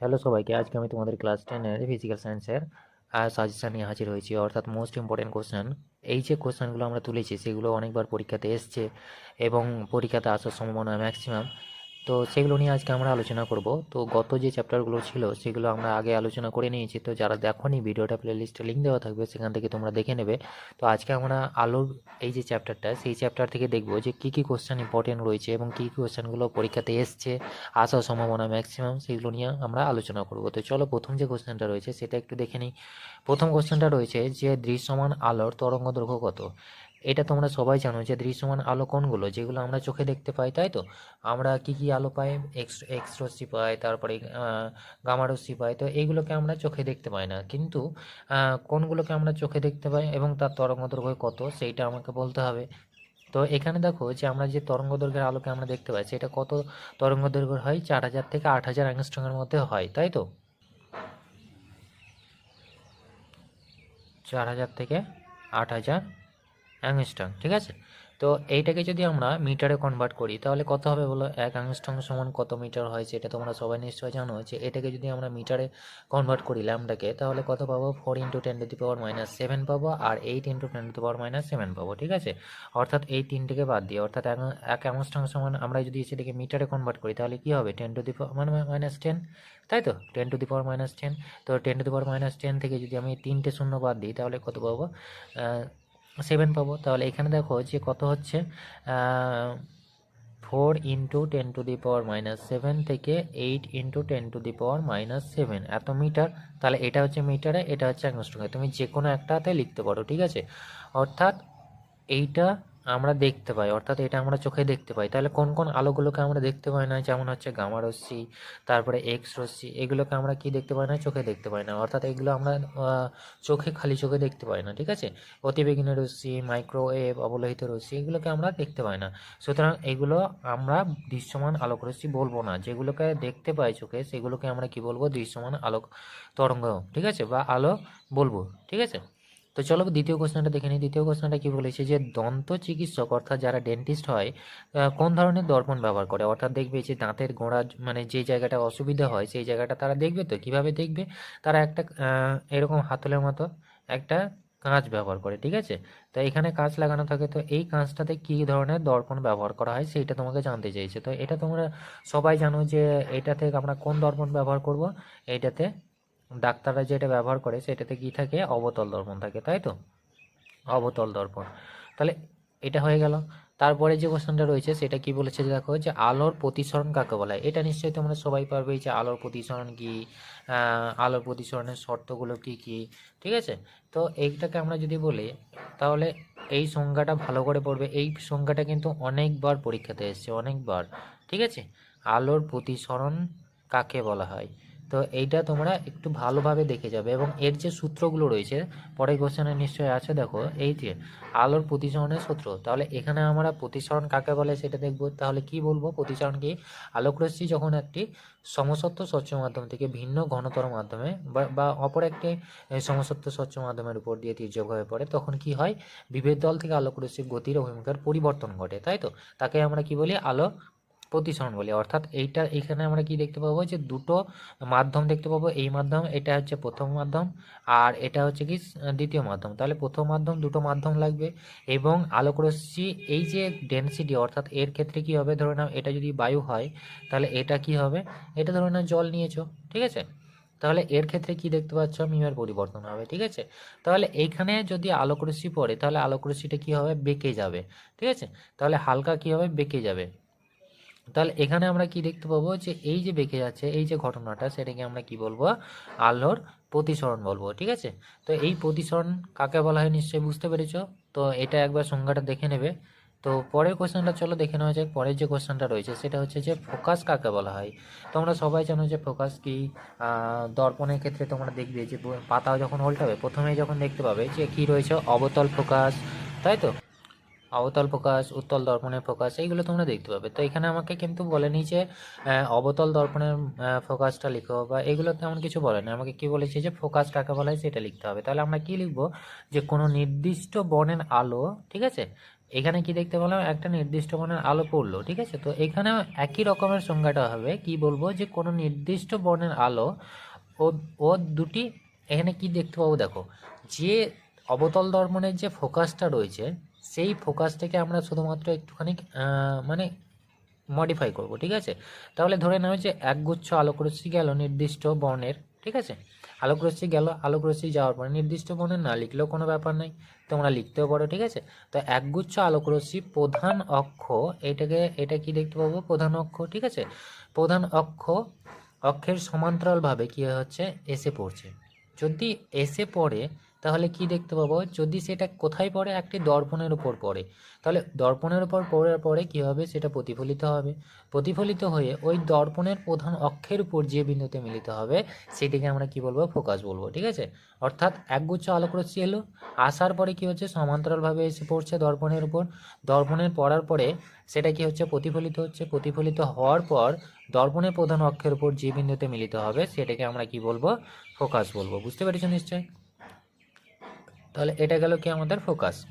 Hello সবাইকে, আজকে আমি তোমাদের ক্লাস টেনের ফিজিক্যাল সায়েন্সের সাজেশান নিয়ে হাজির হয়েছি। অর্থাৎ মোস্ট ইম্পর্টেন্ট কোশ্চেন এই যে কোশ্চেনগুলো আমরা তুলেছি, সেগুলো অনেকবার পরীক্ষাতে এসছে এবং পরীক্ষাতে আসার সম্ভাবনা ম্যাক্সিমাম তো সেগুলো নিয়ে আজকে আমরা আলোচনা করব। তো গত যে চ্যাপ্টারগুলো ছিল, সেগুলো আমরা আগে আলোচনা করে নিয়েছি। তো যারা দেখোনি ভিডিওটা প্লে লিস্টে লিঙ্ক দেওয়া থাকবে, সেখান থেকে তোমরা দেখে নেবে। তো আজকে আমরা আলোর এই যে চ্যাপ্টারটা সেই চ্যাপ্টার থেকে দেখব যে কী কী কোশ্চেন ইম্পর্টেন্ট রয়েছে এবং কী কী কোশ্চেনগুলো পরীক্ষাতে এসছে, আসার সম্ভাবনা ম্যাক্সিমাম সেগুলো নিয়ে আমরা আলোচনা করব। তো চলো প্রথম যে কোশ্চেনটা রয়েছে, সেটা একটু দেখে নিই। প্রথম কোশ্চেনটা রয়েছে যে দৃশ্যমান আলোর তরঙ্গ দৈর্ঘ্য কত? এটা তোমরা সবাই জানো যে দৃশ্যমান আলো কোনগুলো? যেগুলো আমরা চোখে দেখতে পাই, তাই তো? আমরা কি কি আলো পাই? এক্স এক্স রশ্মি পাই, তারপরে গামা রশ্মি পাই, তো এইগুলোকে আমরা চোখে দেখতে পাই না। কিন্তু কোনগুলোকে আমরা চোখে দেখতে পাই এবং তার তরঙ্গ দৈর্ঘ্য কত, সেইটা আমাকে বলতে হবে। তো এখানে দেখো যে আমরা যে তরঙ্গ দৈর্ঘ্যের আলোকে আমরা দেখতে পাই, সেটা কত তরঙ্গ দৈর্ঘ্যের হয়? চার হাজার থেকে আট হাজার অ্যাংস্ট্রমের মধ্যে হয়, তাই তো? চার হাজার থেকে আট হাজার অ্যাংস্ট্রম ঠিক আছে? তো এইটাকে যদি আমরা মিটারে কনভার্ট করি, তাহলে কত হবে বলো? এক অ্যাংস্ট্রম সমান কত মিটার হয় সেটা তোমরা সবাই নিশ্চয়ই জানো যে এটাকে যদি আমরা মিটারে কনভার্ট করি ল্যামডাকে তাহলে কত পাবো? Four into ten to the power minus seven পাবো আর eight into ten to the power minus seven পাবো, ঠিক আছে? অর্থাৎ এই তিনটেকে বাদ দিয়ে, অর্থাৎ এক- অ্যাংস্ট্রম সমান আমরা যদি সেটাকে মিটারে কনভার্ট করি, তাহলে কী হবে? টেন টু দি পাওয়ার মানে মাইনাস টেন তাই তো? Ten to the power minus ten তো ten to the power minus ten থেকে যদি আমি তিনটে শূন্য বাদ দিই, তাহলে কত পাবো? সেভেন পাবো। তাহলে এখানে দেখো যে কত হচ্ছে? Four into ten to the power minus seven থেকে eight into ten to the power minus seven এত মিটার? তাহলে এটা হচ্ছে মিটারে, এটা হচ্ছে অ্যাংস্ট্রমে তুমি যে কোনো একটাতে লিখতে পারো, ঠিক আছে? অর্থাৎ এইটা আমরা দেখতে পাই, অর্থাৎ এটা আমরা চোখে দেখতে পাই। তাহলে কোন কোন আলোগুলোকে আমরা দেখতে পাই না? যেমন হচ্ছে গামা রশ্মি, তারপরে এক্স রশ্মি, এগুলোকে আমরা কি দেখতে পাই না? চোখে দেখতে পাই না। অর্থাৎ এগুলো আমরা চোখে, খালি চোখে দেখতে পাই না, ঠিক আছে? অতিবেগুনি রশ্মি মাইক্রোওয়েভ অবলোহিত রশ্মি, এগুলোকে আমরা দেখতে পাই না। সুতরাং এগুলো আমরা দৃশ্যমান আলোক রশ্মি বলব না। যেগুলোকে দেখতে পাই চোখে, সেগুলোকে আমরা কি বলব? দৃশ্যমান আলোক তরঙ্গ, ঠিক আছে? বা আলো বলব, ঠিক আছে? তো চলো দ্বিতীয় কোশ্চেনটা দেখে নিই। দ্বিতীয় কোশ্চেনটা কি বলেছে যে, দন্ত চিকিৎসক অর্থাৎ যারা ডেন্টিস্ট হয় কোন ধরনের দর্পণ ব্যবহার করে? অর্থাৎ দেখবে যে, দাঁতের গোড়া মানে যে জায়গাটা অসুবিধা হয়, সেই জায়গাটা তারা দেখবে তো? কীভাবে দেখবে? তারা একটা এরকম হাতলের মতো একটা কাঁচ ব্যবহার করে, ঠিক আছে? তো এখানে কাঁচ লাগানো থাকে, তো এই কাঁচটাতে কী ধরনের দর্পণ ব্যবহার করা হয় সেইটা তোমাকে জানতে চাইছে। তো এটা তোমরা সবাই জানো যে এটা থেকে আমরা কোন দর্পণ ব্যবহার করব? এইটাতে ডাক্তাররা যেটা ব্যবহার করে সেটাতে কি থাকে? অবতল দর্পণ থাকে, তাই তো? অবতল দর্পণ। তাহলে এটা হয়ে গেল। তারপরে যে কোশ্চেনটা রয়েছে, সেটা কি বলেছে দেখো যে আলোর প্রতিসরণ কাকে বলা? হয় এটা নিশ্চয়ই তোমরা সবাই পারবে যে আলোর প্রতিসরণ কি আলোর প্রতিসরণের শর্তগুলো কি কি, ঠিক আছে? তো এইটাকে আমরা যদি বলি, তাহলে এই সংজ্ঞাটা ভালো করে পড়বে। এই সংজ্ঞাটা কিন্তু অনেকবার পরীক্ষাতে এসেছে, অনেকবার, ঠিক আছে? আলোর প্রতিসরণ কাকে বলা হয়? তো এইটা তোমরা একটু ভালোভাবে দেখে যাবে এবং এর যে সূত্রগুলো রয়েছে পরের কোশ্চেনে নিশ্চয়ই আছে, দেখো, এই যে আলোর প্রতিসরণের সূত্র, তাহলে এখানে আমরা প্রতিসরণ কাকে বলে সেটা দেখব, তাহলে কি বলব? প্রতিসরণ কি? আলোকরশ্মি যখন একটি সমসত্ব স্বচ্ছ মাধ্যম থেকে ভিন্ন ঘনতর মাধ্যমে বা- অপর একটি সমসত্ব স্বচ্ছ মাধ্যমের উপর দিয়ে তির্যক হয়ে পড়ে, তখন কি হয়? বিভেদ দল থেকে আলোকরশ্মির গতির অভিমুখের পরিবর্তন ঘটে, তাই তো? তাকে আমরা কি বলি? আলো প্রতিসরণ বলি। অর্থাৎ এইটা এখানে আমরা কি দেখতে পাবো? যে দুটো মাধ্যম দেখতে পাবো। এই মাধ্যম, এটা হচ্ছে প্রথম মাধ্যম আর এটা হচ্ছে কি দ্বিতীয় মাধ্যম। তাহলে প্রথম মাধ্যম, দুটো মাধ্যম লাগবে এবং আলোকরশ্মি, এই যে ডেনসিটি অর্থাৎ এর ক্ষেত্রে কি হবে? ধরে নাও, এটা যদি বায়ু হয়, তাহলে এটা কি হবে? এটা ধরে নাও জল নিয়েছো, ঠিক আছে? তাহলে এর ক্ষেত্রে কি দেখতে পাচ্ছ? মিমের পরিবর্তন হবে, ঠিক আছে? তাহলে এইখানে যদি আলোকরশ্মি পড়ে, তাহলে আলোকরশ্মিটা কি হবে? বেঁকে যাবে, ঠিক আছে? তাহলে হালকা কি হবে? বেঁকে যাবে। তাহলে এখানে আমরা কি দেখতে পাবো যে এই যে বেঁকে যাচ্ছে, এই যে ঘটনাটা, সেটাকে আমরা কি বলব? আলোর প্রতিসরণ বলব, ঠিক আছে? তো এই প্রতিসরণ কাকে বলা হয় নিশ্চয়ই বুঝতে পেরেছ? তো এটা একবার সংজ্ঞাটা দেখে নেবে। তো পরের কোশ্চেনটা চলো দেখে নেওয়া যাক। পরের যে কোশ্চেনটা রয়েছে, সেটা হচ্ছে যে ফোকাস কাকে বলা হয়? তোমরা সবাই জানো যে ফোকাস কি? দর্পণের ক্ষেত্রে তোমরা দেখবে যে ব- পাতা যখন উল্টাবে, প্রথমেই যখন দেখতে পাবে যে কি রয়েছে? অবতল ফোকাস, তাই তো? অবতল ফোকাস উত্তল দর্পণের ফোকাস এইগুলো তোমরা দেখতে পাবে। তো এখানে আমাকে কিন্তু বলেনি যে অবতল দর্পণের ফোকাসটা লিখো বা এগুলো তেমন কিছু বলেনি আমাকে কি বলেছে যে ফোকাস কাকে বলা হয় সেটা লিখতে হবে। তাহলে আমরা কি লিখব? যে, কোনো নির্দিষ্ট বনের আলো, ঠিক আছে? এখানে কি দেখতে পেলাম? একটা নির্দিষ্ট বনের আলো পড়ল, ঠিক আছে? তো এখানেও একই রকমের সংজ্ঞাটা হবে। কি বলব? যে, কোনো নির্দিষ্ট বনের আলো ও ও দুটি, এখানে কি দেখতে পাবো? দেখো, যে অবতল দর্পণের যে ফোকাসটা রয়েছে সেই ফোকাসটাকে আমরা শুধুমাত্র একটুখানি মানে মডিফাই করব, ঠিক আছে? তাহলে ধরে নেওয়া যে একগুচ্ছ আলোকরশ্মি গেল নির্দিষ্ট বর্ণের, ঠিক আছে? আলোকরশ্মি গেল, আলোকরশ্মি যাওয়ার পরে নির্দিষ্ট বর্ণের না লিখলেও কোনো ব্যাপার নাই, তোমরা লিখতেও পারো, ঠিক আছে? তো একগুচ্ছ আলোকরশ্মি প্রধান অক্ষ, এটাকে, এটা কি দেখতে পাবো? প্রধান অক্ষ, ঠিক আছে? প্রধান অক্ষ, অক্ষের সমান্তরালভাবে কী হচ্ছে? এসে পড়ছে। যদি এসে পড়ে তাহলে কি দেখতে পাবো? যদি সেটা কোথায় পড়ে? একটি দর্পণের উপর পড়ে। তাহলে দর্পণের উপর পড়ার পরে কি হবে? সেটা প্রতিফলিত হবে। প্রতিফলিত হয়ে ওই দর্পণের প্রধান অক্ষের উপর যে বিন্দুতে মিলিত হবে, সেটিকে আমরা কি বলব? ফোকাস বলব, ঠিক আছে? অর্থাৎ একগুচ্ছ আলোকরশ্মি এলো। আসার পরে কি হচ্ছে? সমান্তরালভাবে এসে পড়ছে দর্পণের উপর। দর্পণের পড়ার পরে সেটা কি হচ্ছে? প্রতিফলিত হচ্ছে। প্রতিফলিত হওয়ার পর দর্পণের প্রধান অক্ষের উপর যে বিন্দুতে মিলিত হবে, সেটাকে আমরা কি বলব? ফোকাস বলব। বুঝতে পেরেছ নিশ্চয়ই তাহলে এটা গেল কি আমাদের ফোকাস?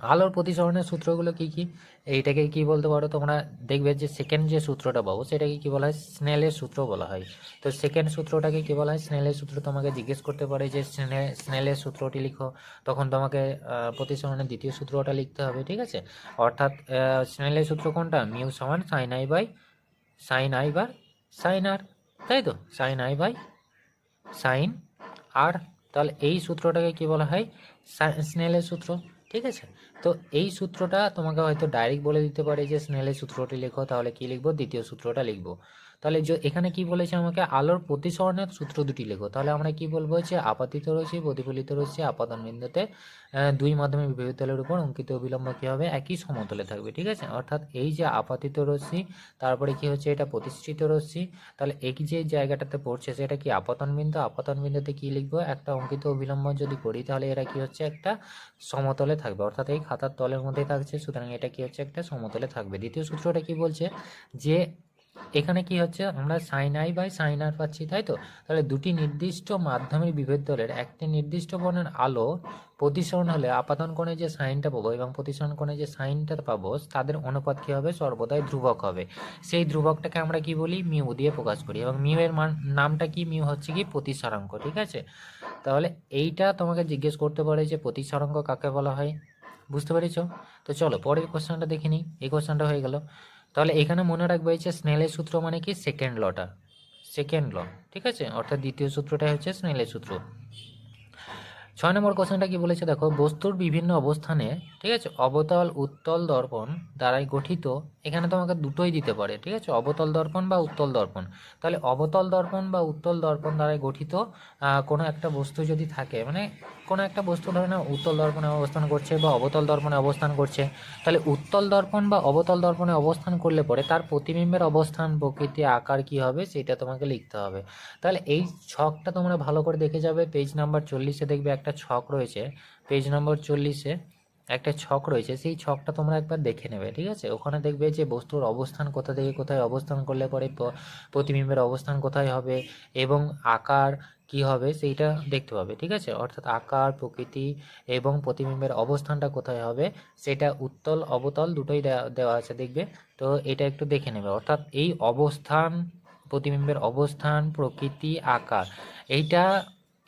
আলোর প্রতিসরণের সূত্রগুলো কি কি? এইটাকে কি বলতে পারো? তোমরা দেখবে যে সেকেন্ড যে সূত্রটা পাবো, সেটাকে কি বলা হয়? স্নেলের সূত্র বলা হয়। তো সেকেন্ড সূত্রটাকে কি বলা হয়? স্নেলের সূত্র তোমাকে জিজ্ঞেস করতে পারে যে স্নে- স্নেলের সূত্রটি লিখো। তখন তোমাকে প্রতিসরণের দ্বিতীয় সূত্রটা লিখতে হবে, ঠিক আছে? অর্থাৎ স্নেলের সূত্র কোনটা? মিউ সমান sine i by sine i bar sine r তাই তো? Sine i by sine r তাহলে এই সূত্রটাকে কি বলা হয়? স্নেলের সূত্র, ঠিক আছে? তো এই সূত্রটা তোমাকে হয়তো ডাইরেক্ট বলে দিতে পারে যে স্নেলের সূত্রটি লেখো, তাহলে কি লিখব? দ্বিতীয় সূত্রটা লিখব। তাহলে এখানে কি বলেছে আমাকে? আলোর প্রতিসরণের সূত্র দুটি লেখো। তাহলে আমরা কি বলব? যে আপাতিত রয়েছে, প্রতিফলিত রয়েছে, আপাতন বিন্দুতে দুই মাধ্যমে বিভবতলের উপর অঙ্কিত অবিলম্ব কি হবে? একই সমতলে থাকবে, ঠিক আছে? অর্থাৎ এই যে আপাতিত রশ্মি, তারপরে কি হচ্ছে? এটা প্রতিষ্ঠিত রশ্মি। তাহলে এই যে জায়গাটাতে পড়ছে, সেটা কি আপাতন বিন্দু? আপাতন বিন্দুতে কি লিখব? একটা অঙ্কিত অবিলম্ব যদি করি, তাহলে এরা কি হচ্ছে? একটা সমতলে থাকবে। অর্থাৎ এই খাতার তলের মধ্যেই থাকছে, সুতরাং এটা কি হচ্ছে? একটা সমতলে থাকবে। দ্বিতীয় সূত্রটা কি বলছে? যে এখানে কি হচ্ছে? আমরা sine i by sine r পাচ্ছি, তাই তো? তাহলে দুটি নির্দিষ্ট মাধ্যমের বিভেদ দলের একটি নির্দিষ্ট বর্ণের আলো প্রতিসরণ হলে আপাতন কোণে যে সাইনটা পাবো এবং প্রতিসরণ কোণে যে সাইনটা পাবো, তাদের অনুপাত কী হবে? সর্বদাই ধ্রুবক হবে। সেই ধ্রুবকটাকে আমরা কি বলি? মিউ দিয়ে প্রকাশ করি এবং মিউ এর মান, নামটা কি? মিউ হচ্ছে কি? প্রতিসরাঙ্ক, ঠিক আছে? তাহলে এইটা তোমাকে জিজ্ঞেস করতে পারে যে প্রতিসরাঙ্ক কাকে বলা হয়? বুঝতে পেরেছ? তো চলো, পরের কোশ্চেনটা দেখে নিই। এই কোশ্চেনটা হয়ে গেল। তাহলে এখানে মনে রাখবে যে স্নেলের সূত্র মানে কি? সেকেন্ড লটা সেকেন্ড ল ঠিক আছে? অর্থাৎ দ্বিতীয় সূত্রটাই হচ্ছে স্নেলের সূত্র। ছয় নম্বর কোশ্চেনটা কি বলেছে? দেখো, বস্তুর বিভিন্ন অবস্থানে, ঠিক আছে, অবতল, উত্তল, দর্পণ দ্বারাই গঠিত, এখানে তোমাকে দুটোই দিতে পারে, ঠিক আছে, অবতল দর্পণ বা উত্তল দর্পণ। তাহলে অবতল দর্পণ বা উত্তল দর্পণ দ্বারাই গঠিত কোনো একটা বস্তু যদি থাকে মানে কোনো একটা বস্তু ধরে না উত্তল দর্পণে অবস্থান করছে বা অবতল দর্পণে অবস্থান করছে। তাহলে উত্তল দর্পণ বা অবতল দর্পণে অবস্থান করলে পরে তার প্রতিবিম্বের অবস্থান প্রকৃতি আকার কি হবে সেটা তোমাকে লিখতে হবে। তাহলে এই ছকটা তোমরা ভালো করে দেখে যাবে। পেজ নাম্বার চল্লিশে দেখবে একটা ছক রয়েছে। পেজ নম্বর চল্লিশে একটা ছক রয়েছে। সেই ছকটা তোমরা একবার দেখে নেবে, ঠিক আছে? ওখানে দেখবে যে বস্তুর অবস্থান কোথা থেকে কোথায় অবস্থান করলে পরে প্রতিবিম্বের অবস্থান কোথায় হবে এবং আকার কি হবে সেইটা দেখতে পাবে, ঠিক আছে? অর্থাৎ আকার, প্রকৃতি এবং প্রতিবিম্বের অবস্থানটা কোথায় হবে সেটা উত্তল, অবতল দুটোই দেওয়া আছে, দেখবে? তো এটা একটু দেখে নেবে। অর্থাৎ এই অবস্থান, প্রতিবিম্বের অবস্থান, প্রকৃতি, আকার, এইটা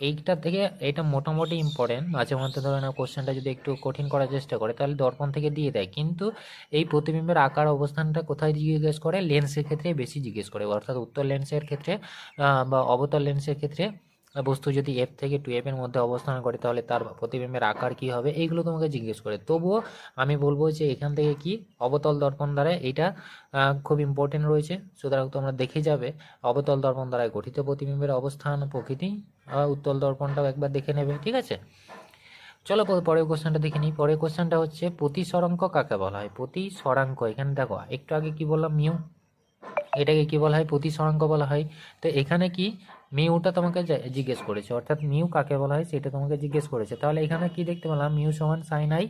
এইটা থেকে এটা মোটামুটি ইম্পর্টেন্ট মাঝে মধ্যে ধরে না কোশ্চেনটা যদি একটু কঠিন করার চেষ্টা করে, তাহলে দর্পণ থেকে দিয়ে দেয়। কিন্তু এই প্রতিবিম্বের আকার অবস্থানটা কোথায় জিজ্ঞেস করে? লেন্সের ক্ষেত্রে বেশি জিজ্ঞেস করে। অর্থাৎ উত্তর লেন্সের ক্ষেত্রে বা অবতল লেন্সের ক্ষেত্রে বস্তু যদি এফ থেকে টু এফ এর মধ্যে অবস্থান করে, তাহলে তার প্রতিবিম্বের আকার কি হবে? এইগুলো তোমাকে জিজ্ঞেস করে। তবুও আমি বলব যে এখান থেকে কি? অবতল দর্পণ দ্বারা এটা খুব ইম্পর্টেন্ট রয়েছে। সুতরাং তোমরা দেখে যাবে, অবতল দর্পণ দ্বারা গঠিত প্রতিবিম্বের অবস্থান, প্রকৃতি উত্তল দর্পণটাও একবার দেখে নেবে, ঠিক আছে? চলো পরের কোশ্চেনটা দেখে নিই। পরের কোশ্চেনটা হচ্ছে, প্রতিসরাঙ্ক কাকে বলা হয়? প্রতিসরাঙ্ক, এখানে দেখো, একটু আগে কি বললাম? মিউ? এটাকে কি বলা হয়? প্রতিসরাঙ্ক বলা হয়। তো এখানে কি? মিউটা তোমাকে জিজ্ঞেস করেছে, অর্থাৎ মিউ কাকে বলা হয় সেটা তোমাকে জিজ্ঞেস করেছে। তাহলে এখানে কি দেখতে পেলাম? মিউ সমান sine i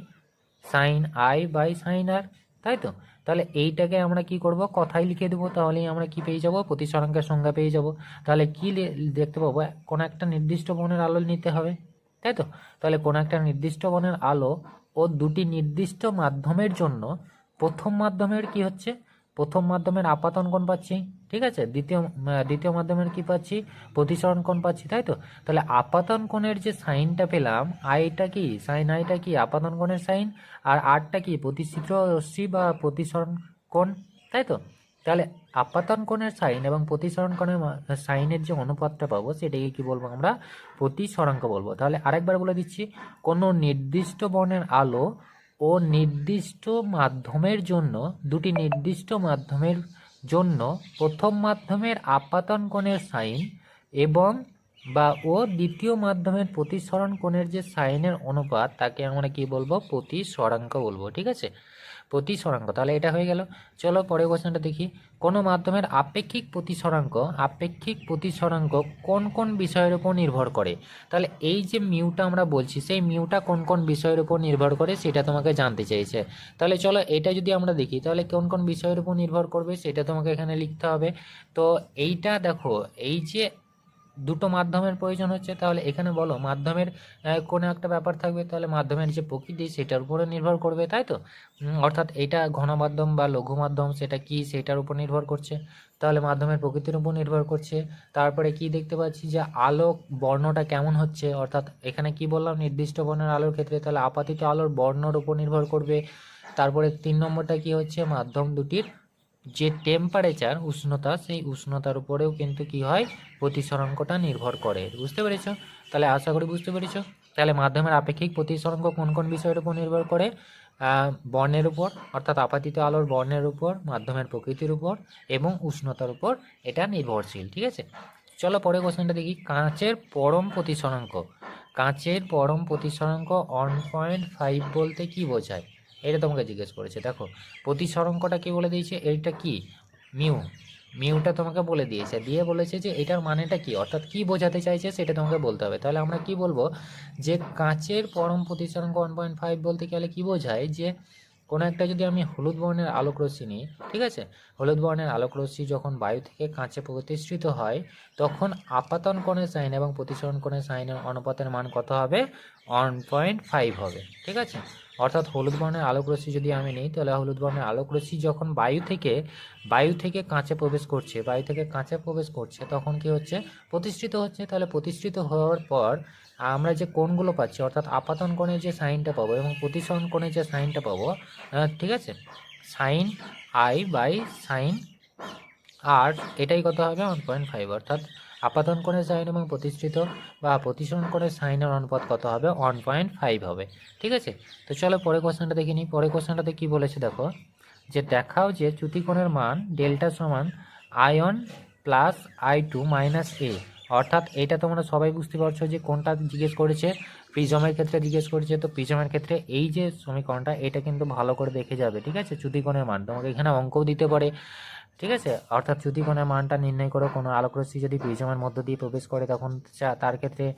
sine i by sine r তাই তো? তাহলে এইটাকে আমরা কি করব? কথায় লিখে দেবো, তাহলেই আমরা কি পেয়ে যাব? প্রতিসরাঙ্কের সংজ্ঞা পেয়ে যাব। তাহলে কি দেখতে পাবো? কোনো একটা নির্দিষ্ট বনের আলো নিতে হবে, তাই তো? তাহলে কোনো একটা নির্দিষ্ট বনের আলো ও দুটি নির্দিষ্ট মাধ্যমের জন্য প্রথম মাধ্যমের কি হচ্ছে? প্রথম মাধ্যমের আপাতন কোণ পাচ্ছি। ঠিক আছে? দ্বিতীয় দ্বিতীয় মাধ্যমের কি পাচ্ছি? প্রতিসরণ কোণ পাচ্ছি, তাই তো? তাহলে আপাতন কোণের যে সাইনটা পেলাম, আইটা কি? সাইন আইটা কি আপাতন কোণের সাইন? আর আরটা কি প্রতিচিত্র রশ্মি বা প্রতিসরণ কোণ? তাই তো? তাহলে আপাতন কোণের সাইন এবং প্রতিসরণ কোণের সাইনের যে অনুপাতটা পাবো, সেটাকে কি বলব আমরা? প্রতিসরাঙ্ক বলব। তাহলে আরেকবার বলে দিচ্ছি, কোনো নির্দিষ্ট বর্ণের আলো ও নির্দিষ্ট মাধ্যমের জন্য দুটি নির্দিষ্ট মাধ্যমের জন্য প্রথম মাধ্যমের আপাতন কোণের সাইন এবং বা ও দ্বিতীয় মাধ্যমের প্রতিসরণ কোণের যে সাইনের অনুপাত, তাকে আমরা কি বলব? প্রতিসরাঙ্ক বলব, ঠিক আছে? প্রতিসরাঙ্ক। তাহলে এটা হয়ে গেল। চলো পরের কোশ্চেনটা দেখি। কোনো মাধ্যমের আপেক্ষিক প্রতিসরাঙ্ক আপেক্ষিক প্রতিসরাঙ্ক কোন কোন বিষয়ের উপর নির্ভর করে? তাহলে এই যে মিউটা আমরা বলছি, সেই মিউটা কোন কোন বিষয়ের উপর নির্ভর করে সেটা তোমাকে জানতে চাইছে। তাহলে চলো এটা যদি আমরা দেখি, তাহলে কোন কোন বিষয়ের উপর নির্ভর করবে সেটা তোমাকে এখানে লিখতে হবে। তো এইটা দেখো, এই যে দুটো মাধ্যমের প্রয়োজন হচ্ছে, তাহলে এখানে বলো মাধ্যমের কোনো একটা ব্যাপার থাকবে, তাহলে মাধ্যমের যে প্রকৃতি সেটার উপরে নির্ভর করবে, তাই তো? অর্থাৎ এটা ঘন মাধ্যম বা লঘু মাধ্যম সেটা কি সেটার উপর নির্ভর করছে? তাহলে মাধ্যমের প্রকৃতির উপর নির্ভর করছে। তারপরে কি দেখতে পাচ্ছি যে আলোক বর্ণটা কেমন হচ্ছে? অর্থাৎ এখানে কি বললাম, নির্দিষ্ট বর্ণের আলোর ক্ষেত্রে, তাহলে আপাতিত আলোর বর্ণর উপর নির্ভর করবে। তারপরে তিন নম্বরটা কি হচ্ছে, মাধ্যম দুটির যে টেম্পারেচার উষ্ণতা, সেই উষ্ণতার উপরেও কিন্তু কি হয়? প্রতিসরাঙ্কটা নির্ভর করে। বুঝতে পেরেছ? তাহলে আশা করি বুঝতে পেরেছ? তাহলে মাধ্যমের আপেক্ষিক প্রতিসরাঙ্ক কোন কোন বিষয়ের উপর নির্ভর করে? বর্ণের উপর, অর্থাৎ আপাতিত আলোর বর্ণের উপর, মাধ্যমের প্রকৃতির উপর এবং উষ্ণতার উপর এটা নির্ভরশীল, ঠিক আছে? চলো পরে কোশ্চেনটা দেখি। কাঁচের পরম প্রতিসরাঙ্ক কাঁচের পরম প্রতিসরাঙ্ক ওয়ান পয়েন্ট ফাইভ বলতে কি বোঝায়? এটা তোমাকে জিজ্ঞেস করেছে। দেখো প্রতিসরঙ্কটা কি বলে দিয়েছে? এইটা কি? মিউ। মিউটা তোমাকে বলে দিয়েছে। দিয়ে বলেছে যে এটার মানেটা কি? অর্থাৎ কি বোঝাতে চাইছে সেটা তোমাকে বলতে হবে। তাহলে আমরা কি বলব? যে কাঁচের পরম প্রতিসরাঙ্ক ওয়ান পয়েন্ট ফাইভ বলতে গেলে কি বোঝায়? যে কোনো একটা যদি আমি হলুদ বর্ণের আলোক রশ্মি নিই, ঠিক আছে? হলুদ বর্ণের আলোক রশ্মি যখন বায়ু থেকে কাঁচে প্রতিষ্ঠিত হয়, তখন আপাতন কোণের সাইন এবং প্রতিসরণ কোণের সাইনের অনুপাতের মান কত হবে? ওয়ান পয়েন্ট ফাইভ হবে। ঠিক আছে? অর্থাৎ হলুদ বর্ণের আলোক রশ্মি যদি আমি নিই, তাহলে হলুদ বর্ণের আলোক রশ্মি যখন বায়ু থেকে বায়ু থেকে কাঁচে প্রবেশ করছে, বায়ু থেকে কাঁচে প্রবেশ করছে, তখন কি হচ্ছে? প্রতিষ্ঠিত হচ্ছে। তাহলে প্রতিষ্ঠিত হওয়ার পর আমরা যে কোণগুলো পাচ্ছি, অর্থাৎ আপাতন কোণের যে সাইনটা পাবো এবং প্রতিসরণ কোণের যে সাইনটা পাবো ঠিক আছে? Sine i by sine r এটাই কত হবে? ওয়ান পয়েন্ট ফাইভ অর্থাৎ আপাতন কোণের সাইন এবং প্রতিষ্ঠিত বা প্রতিসরণ কোণের সাইনের অনুপাত কত হবে? ওয়ান পয়েন্ট ফাইভ হবে। ঠিক আছে? তো চলো পরে কোশ্চেনটা দেখে নিই। পরের কোশ্চেনটাতে কী বলেছে দেখো? যে দেখাও যে চ্যুতিকোণের মান ডেল্টা সমান i one plus i two minus A অর্থাৎ এটা তোমরা সবাই বুঝতে পারছ যে কোনটা জিজ্ঞেস করেছে? প্রিজমের ক্ষেত্রে জিজ্ঞেস করেছে। তো প্রিজমের ক্ষেত্রে এই যে সমীকরণটা, এটা কিন্তু ভালো করে দেখে যাবে। ঠিক আছে? চ্যুতিকোণের মান। তোমাকে এখানে অঙ্কও দিতে পারে। ঠিক আছে? অর্থাৎ চ্যুতিকোণের মানটা নির্ণয় করো, কোনো আলোকরশ্মি যদি প্রিজমের মধ্য দিয়ে প্রবেশ করে, তখন তার ক্ষেত্রে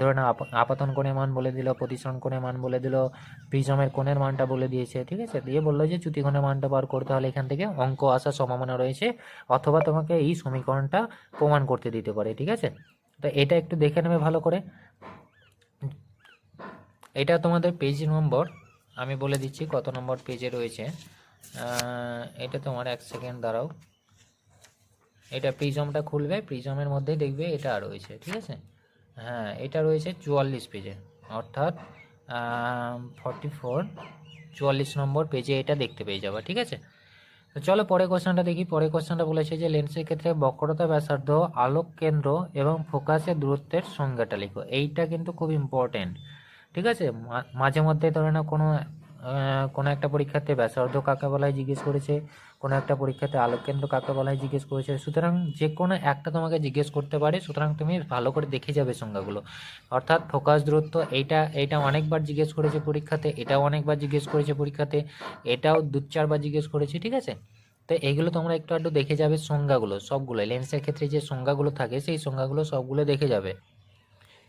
ধরে নাও আপ- আপাতন কোণের মান বলে দিল, প্রতিসরণ কোণের মান বলে দিল প্রিজমের কোণের মানটা বলে দিয়েছে, ঠিক আছে? দিয়ে বলল যে চ্যুতিকোণের মানটা বার করতে হলে এখান থেকে অঙ্ক আসার সম্ভাবনা রয়েছে, অথবা তোমাকে এই সমীকরণটা প্রমাণ করতে দিতে পারে, ঠিক আছে? তো এটা একটু দেখে নেবে ভালো করে। এটা তোমাদের পেজ নম্বর আমি বলে দিচ্ছি কত নম্বর পেজে রয়েছে। এটা তোমার এক সেকেন্ড দাঁড়াও। এটা প্রিজমটা খুলবে প্রিজমের মধ্যেই দেখবে এটা রয়েছে, ঠিক আছে? হ্যাঁ এটা রয়েছে চুয়াল্লিশ পেজে অর্থাৎ ফর্টি ফোর চুয়াল্লিশ নম্বর পেজে এটা দেখতে পেয়ে যাবে, ঠিক আছে? তো চলো পরের কোশ্চেনটা দেখি। পরের কোশ্চেনটা বলেছে যে লেন্সের ক্ষেত্রে বক্রতা ব্যাসার্ধ, আলোক কেন্দ্র এবং ফোকাসের দূরত্বের সংজ্ঞাটা লিখো। এইটা কিন্তু খুব ইম্পর্টেন্ট ঠিক আছে? মাঝে মধ্যে ধরে না কোনো কোনো একটা পরীক্ষাতে ব্যাসার্ধ কাকে বলা হয় জিজ্ঞেস করেছে, কোনো একটা পরীক্ষাতে আলোক কেন্দ্র কাকে বলা হয় জিজ্ঞেস করেছে। সুতরাং যে কোনো একটা তোমাকে জিজ্ঞেস করতে পারে, সুতরাং তুমি ভালো করে দেখে যাবে সংজ্ঞাগুলো। অর্থাৎ ফোকাস দূরত্ব, এইটা এইটা অনেকবার জিজ্ঞেস করেছে পরীক্ষাতে, এটাও অনেকবার জিজ্ঞেস করেছে পরীক্ষাতে, এটাও দু চারবার জিজ্ঞেস করেছে, ঠিক আছে? তো এইগুলো তোমরা একটু একটু দেখে যাবে সংজ্ঞাগুলো সবগুলো লেন্সের ক্ষেত্রে যে সংজ্ঞাগুলো থাকে, সেই সংজ্ঞাগুলো সবগুলো দেখে যাবে।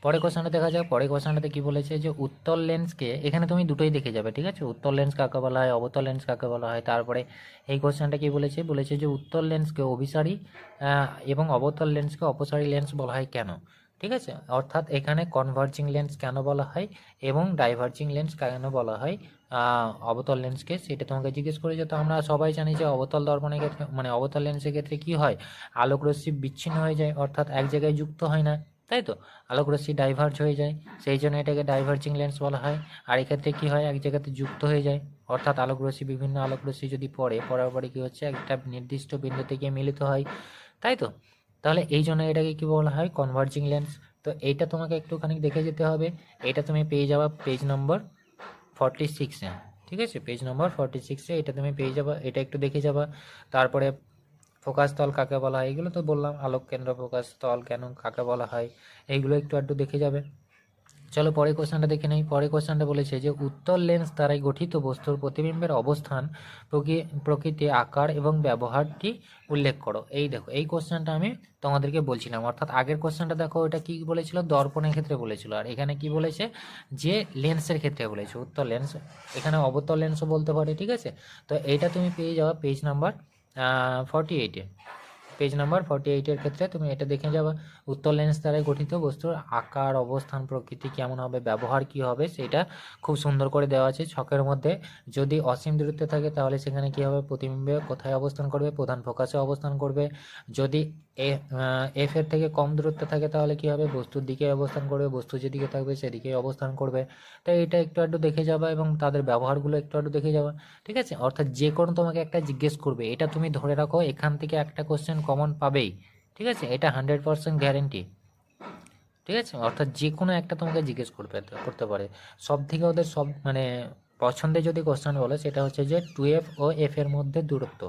পরের কোশ্চেনটা দেখা যাক পরে কোশ্চেনটাতে কি বলেছে যে উত্তর লেন্সকে এখানে তুমি দুটোই দেখে যাবে, ঠিক আছে? উত্তর লেন্স কাকে বলা হয়, অবতল লেন্স কাকে বলা হয়, তারপরে এই কোশ্চেনটা কি বলেছে? বলেছে যে উত্তর লেন্সকে অভিসারী এবং অবতল লেন্সকে অপসারী লেন্স বলা হয় কেন? ঠিক আছে? অর্থাৎ এখানে কনভার্জিং লেন্স কেন বলা হয় এবং ডাইভার্জিং লেন্স কেন বলা হয় অবতল লেন্সকে সেটা তোমাকে জিজ্ঞেস করেছে। তো আমরা সবাই জানি যে অবতল দর্পণের ক্ষেত্রে মানে অবতল লেন্সের ক্ষেত্রে কি হয়? আলোক রশ্মি বিচ্ছিন্ন হয়ে যায়, অর্থাৎ এক জায়গায় যুক্ত হয় না। তাই তো? আলোক রশ্মি ডাইভার্জ হয়ে যায়। সেই জন্য এটাকে ডাইভার্জিং লেন্স বলা হয়। আর এক্ষেত্রে কী হয়? এক জায়গাতে যুক্ত হয়ে যায়। অর্থাৎ আলোক রশ্মি বিভিন্ন আলোক রশ্মি যদি পড়ে, পড়ার পরে কী হচ্ছে? একটা নির্দিষ্ট বিন্দুতে গিয়ে মিলিত হয়। তাই তো? তাহলে এই জন্য এটাকে কী বলা হয়? কনভার্জিং লেন্স তো এইটা তোমাকে একটুখানি দেখে যেতে হবে। এটা তুমি পেয়ে যাবা পেজ নম্বর ফর্টি সিক্সে ঠিক আছে? পেজ নম্বর ফর্টি সিক্সে এটা তুমি পেয়ে যাবা। এটা একটু দেখে যাবা। তারপরে ফোকাস তল কাকে বলা হয়? এগুলো তো বললাম, আলোক কেন্দ্র ফোকাস তল কেন কাকে বলা হয়? এইগুলো একটু একটু দেখে যাবে। চলো পরের কোশ্চেনটা দেখে নেই। পরের কোশ্চেনটা বলেছে যে, উত্তর লেন্স দ্বারাই গঠিত বস্তুর প্রতিবিম্বের অবস্থান প্রকৃ- প্রকৃতি আকার এবং ব্যবহারটি উল্লেখ করো? এই দেখো, এই কোশ্চেনটা আমি তোমাদেরকে বলছিলাম। অর্থাৎ আগের কোশ্চেনটা দেখো, এটা কি বলেছিল? দর্পণের ক্ষেত্রে বলেছিল। আর এখানে কি বলেছে? যে লেন্সের ক্ষেত্রে বলেছে। উত্তর লেন্স এখানে অবতল লেন্সও বলতে পারে, ঠিক আছে? তো এইটা তুমি পেয়ে যাওয়া পেজ নাম্বার ফর্টি এইটে পেজ নাম্বার ফর্টি এইটের ক্ষেত্রে তুমি এটা দেখে যাবে। উত্তর লেন্স দ্বারাই গঠিত বস্তুর আকার, অবস্থান, প্রকৃতি কেমন হবে, ব্যবহার কি হবে, সেটা খুব সুন্দর করে দেওয়া আছে ছকের মধ্যে। যদি অসীম দূরত্বে থাকে, তাহলে সেখানে কি হবে? প্রতিবিম্বে কোথায় অবস্থান করবে? প্রধান ফোকাসে অবস্থান করবে। যদি এফ এর থেকে কম দূরত্বে থাকে, তাহলে কি হবে? বস্তুর দিকে অবস্থান করবে, বস্তু যেদিকে থাকবে সেদিকে অবস্থান করবে। তাই এটা একটু একটু দেখে যাবা এবং তাদের ব্যবহারগুলো একটু একটু দেখে যাবা, ঠিক আছে? অর্থাৎ যে কোনো তোমাকে একটা জিজ্ঞেস করবে, এটা তুমি ধরে রাখো, এখান থেকে একটা কোশ্চেন কমন পাবেই। ঠিক আছে? এটা হান্ড্রেড পার্সেন্ট গ্যারেন্টি ঠিক আছে? অর্থাৎ যে কোনো একটা তোমাকে জিজ্ঞেস করবে, করতে পারে। সব থেকে ওদের সব মানে পছন্দের যদি কোশ্চেন বলে, সেটা হচ্ছে যে টুয়েলভ ও এফ এর মধ্যে দূরত্ব।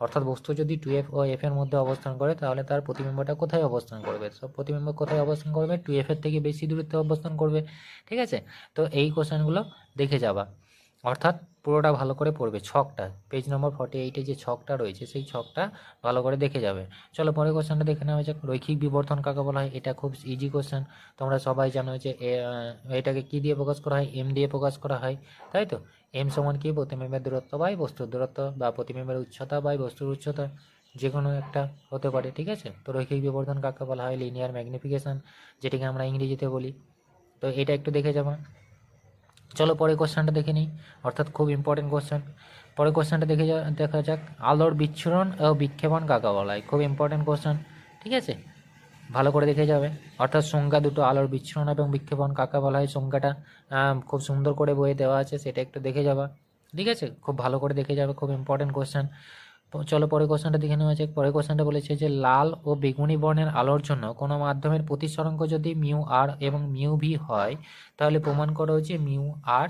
অর্থাৎ বস্তু যদি টুয়েলভ ও এফ এর মধ্যে অবস্থান করে, তাহলে তার প্রতিবিম্বটা কোথায় অবস্থান করবে? সব প্রতিবিম্ব কোথায় অবস্থান করবে? টুয়েলভ এর থেকে বেশি দূরত্বে অবস্থান করবে। ঠিক আছে? তো এই কোশ্চেনগুলো দেখে যাবা। অর্থাৎ পুরোটা ভালো করে পড়বে ছকটা। পেজ নম্বর ফর্টি এইটে যে ছকটা রয়েছে, সেই ছকটা ভালো করে দেখে যাবে। চলো পরের কোশ্চেনটা দেখে নেওয়া যাক। রৈখিক বিবর্তন কাকে বলা হয়? এটা খুব ইজি কোশ্চেন তোমরা সবাই জানো যে এটাকে কি দিয়ে প্রকাশ করা হয়? এম দিয়ে প্রকাশ করা হয়। তাই তো? এম সমান কি? প্রতিবিম্বের দূরত্ব বাই বস্তুর দূরত্ব বা প্রতিবিম্বের উচ্চতা বাই বস্তুর উচ্চতা। যে কোনো একটা হতে পারে, ঠিক আছে? তো রৈখিক বিবর্তন কাকে বলা হয়? লিনিয়ার ম্যাগনিফিকেশন যেটাকে আমরা ইংরেজিতে বলি। তো এটা একটু দেখে যাব। চলো পরের কোশ্চেনটা দেখে নিই। অর্থাৎ খুব ইম্পর্টেন্ট কোশ্চেন পরের কোশ্চেনটা দেখে দেখা যাক। আলোর বিচ্ছুরণ ও বিক্ষেপণ কাকা বলা হয়? খুব ইম্পর্টেন্ট কোশ্চেন ঠিক আছে? ভালো করে দেখে যাবে। অর্থাৎ সংজ্ঞা দুটো, আলোর বিচ্ছুরণ এবং বিক্ষেপণ কাকা বলা হয়? সংজ্ঞাটা খুব সুন্দর করে বইয়ে দেওয়া আছে, সেটা একটু দেখে যাবা। ঠিক আছে? খুব ভালো করে দেখে যাবে, খুব ইম্পর্টেন্ট কোশ্চেন চলো পরের কোশ্চেনটা দেখে নেওয়া যাক। পরের কোশ্চেনটা বলেছে যে, লাল ও বেগুনি বর্ণের আলোর জন্য কোনো মাধ্যমের প্রতিসরাঙ্ক যদি মিউ আর এবং মিউ ভি হয়, তাহলে প্রমাণ করো যে mu r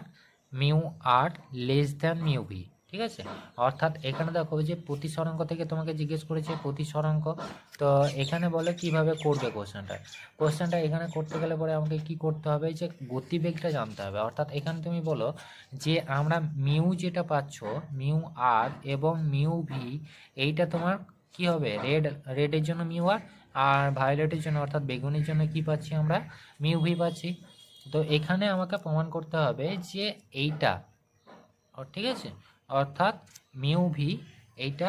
mu r less than mu v. ঠিক আছে? অর্থাৎ এখানে দেখো যে প্রতিসরাঙ্ক থেকে তোমাকে জিজ্ঞেস করেছে প্রতিসরাঙ্ক তো এখানে বলে কীভাবে করবে কোশ্চেনটা কোশ্চেনটা এখানে করতে গেলে পরে আমাকে কি করতে হবে? যে গতিবেগটা জানতে হবে। অর্থাৎ এখানে তুমি বলো যে আমরা মিউ যেটা পাচ্ছ, মিউ আর এবং মিউ ভি, এইটা তোমার কি হবে? রেড, রেডের জন্য মিউ আর আর ভায়োলেটের জন্য, অর্থাৎ বেগুনির জন্য কি পাচ্ছি আমরা? মিউ ভি পাচ্ছি। তো এখানে আমাকে প্রমাণ করতে হবে যে এইটা ঠিক আছে? অর্থাৎ মিউ ভি এইটা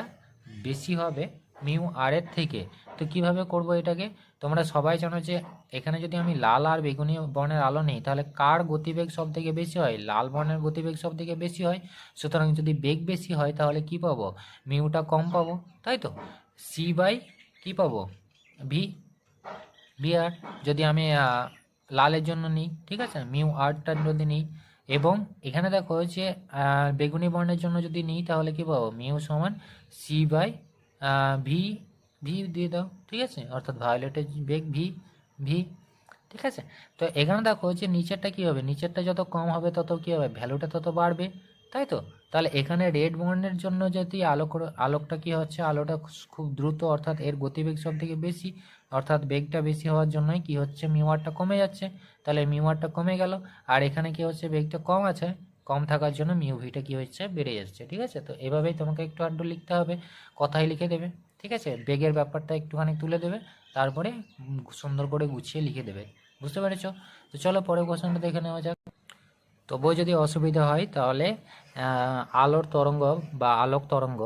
বেশি হবে মিউ আর এর থেকে। তো কীভাবে করব এটাকে? তোমরা সবাই জানো যে এখানে যদি আমি লাল আর বেগুনি বর্ণের আলো নেই, তাহলে কার গতিবেগ সব থেকে বেশি হয়? লাল বর্ণের গতিবেগ সব থেকে বেশি হয়। সুতরাং যদি বেগ বেশি হয়, তাহলে কি পাবো? মিউটা কম পাবো, তাই তো? সি বাই কি পাবো? ভি ভি আর যদি আমি লালের জন্য নিই, ঠিক আছে? মিউ আরটা যদি নিই এবং এখানে দেখো যে বেগুনি বর্ণের জন্য যদি নিই, তাহলে কি পাবো? মিউ সমান সি বাই ভি ভি দিয়ে দাও, ঠিক আছে? অর্থাৎ ভায়োলেটের বেগ ভি ভি ঠিক আছে? তো এখানে দেখো যে নিচেরটা কি হবে? নিচেরটা যত কম হবে, তত কি হবে? ভ্যালুটা তত বাড়বে, তাই তো? তাহলে এখানে রেড বর্ণের জন্য যদি আলোক, আলোকটা কি হচ্ছে? আলোটা খুব দ্রুত, অর্থাৎ এর গতিবেগ সব থেকে বেশি অর্থাৎ বেগটা বেশি হওয়ার জন্যই কি হচ্ছে মিওয়ারটা কমে যাচ্ছে। তাহলে মিওয়ারটা কমে গেল। আর এখানে কি হচ্ছে বেগটা কম আছে, কম থাকার জন্য মিউ ভিটা কি হচ্ছে, বেড়ে যাচ্ছে, ঠিক আছে? তো এভাবেই তোমাকে একটু আড্ডু লিখতে হবে, কথাই লিখে দেবে, ঠিক আছে? বেগের ব্যাপারটা একটুখানি তুলে দেবে, তারপরে সুন্দর করে গুছিয়ে লিখে দেবে, বুঝতে পেরেছ? তো চলো পরের কোশ্চেনটা দেখে নেওয়া যাক। তবুও যদি অসুবিধা হয়, তাহলে আলোর তরঙ্গ বা আলোক তরঙ্গ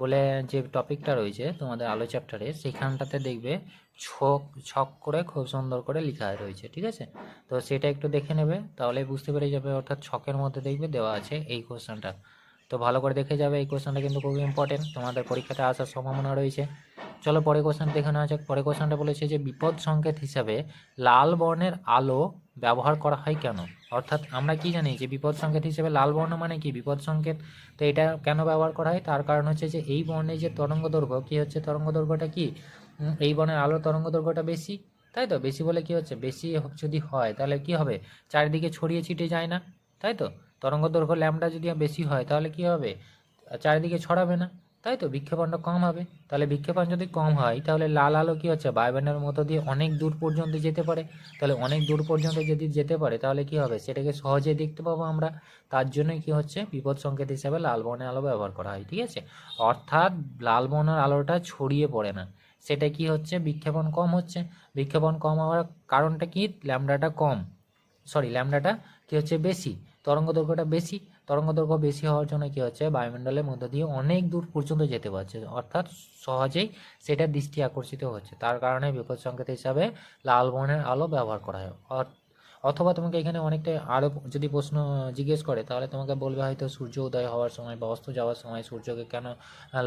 বলে যে টপিকটা রয়েছে তোমাদের আলো চ্যাপ্টারে সেখানটাতে দেখবে ছক ছক করে খুব সুন্দর করে লেখা রয়েছে, ঠিক আছে? তো সেটা একটু দেখে নেবে তাহলে বুঝতে পেরে যাবে, অর্থাৎ ছকের মধ্যে দেখবে দেওয়া আছে এই কোশ্চেনটা তো ভালো করে দেখে যাবে, এই কোশ্চেনটা কিন্তু খুবই ইম্পর্টেন্ট তোমাদের পরীক্ষাতে আসার সম্ভাবনা রয়েছে। চলো পরে কোশ্চেন দেখে নেওয়া যাক। পরে কোশ্চেনটা বলেছে যে, বিপদ সংকেত হিসাবে লাল বর্ণের আলো ব্যবহার করা হয় কেন? অর্থাৎ আমরা কি জানি যে, বিপদ সংকেত হিসেবে লাল বর্ণ মানে কি? বিপদ সংকেত, তো এটা কেন ব্যবহার করা হয়? তার কারণ হচ্ছে যে, এই বর্ণের যে তরঙ্গ দৈর্ঘ্য কি হচ্ছে? তরঙ্গ দৈর্ঘ্যটা কি? এই বনের আলোর তরঙ্গ দৈর্ঘ্যটা বেশি, তাই তো? বেশি বলে কি হচ্ছে? বেশি যদি হয়, তাহলে কি হবে? চারিদিকে ছড়িয়ে ছিটিয়ে যায় না, তাই তো? তরঙ্গ দৈর্ঘ্য ল্যাম্বডা যদি বেশি হয়, তাহলে কি হবে? চারিদিকে ছড়াবে না, তাই তো? বিক্ষেপণটা কম হবে। তাহলে বিক্ষেপণ যদি কম হয়, তাহলে লাল আলো কি হচ্ছে? বায়ুব্যান্ডের মতো দিয়ে অনেক দূর পর্যন্ত যেতে পারে। তাহলে অনেক দূর পর্যন্ত যদি যেতে পারে, তাহলে কি হবে? সেটাকে সহজে দেখতে পাবো আমরা। তার জন্যই কি হচ্ছে? বিপদ সংকেত হিসাবে লাল বর্ণের আলো ব্যবহার করা হয়, ঠিক আছে? অর্থাৎ লাল বর্ণের আলোটা ছড়িয়ে পড়ে না। সেটা কি হচ্ছে? বিক্ষেপণ কম হচ্ছে। বিক্ষেপণ কম হওয়ার কারণটা কি? ল্যামডাটা কম। সরি ল্যামডাটা কি হচ্ছে? বেশি। তরঙ্গ দৈর্ঘ্যটা বেশি। তরঙ্গ দৈর্ঘ্য বেশি হওয়ার জন্য কি হচ্ছে? বায়ুমণ্ডলের মধ্য দিয়ে অনেক দূর পর্যন্ত যেতে পারছে। অর্থাৎ সহজেই সেটা দৃষ্টি আকর্ষিত হচ্ছে। তার কারণে বিপদ সংকেত হিসাবে লাল বর্ণের আলো ব্যবহার করা হয়। অথবা তোমাকে এখানে অনেকটা আরও যদি প্রশ্ন জিজ্ঞেস করে, তাহলে তোমাকে বলবে হয়তো সূর্য উদয় হওয়ার সময় বা অস্ত যাওয়ার সময় সূর্যকে কেন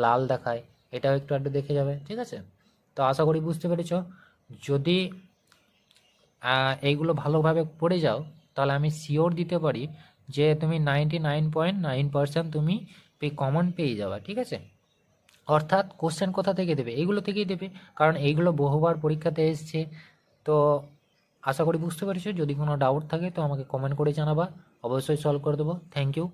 লাল দেখায়? এটাও একটু একটু দেখে যাবে। ঠিক আছে? তো আশা করি বুঝতে পেরেছ। যদি এইগুলো ভালোভাবে পড়ে যাও, তাহলে আমি শিওর দিতে পারি যে তুমি ninety nine point nine percent তুমি কমন পেয়ে যাবা, ঠিক আছে? অর্থাৎ কোশ্চেন কোথা থেকে দেবে? এইগুলো থেকেই দেবে, কারণ এইগুলো বহুবার পরীক্ষাতে এসছে। তো আশা করি বুঝতে পেরেছ। যদি কোনো ডাউট থাকে তো আমাকে কমেন্ট করে জানাবা। অবশ্যই সলভ করে দেবো। Thank you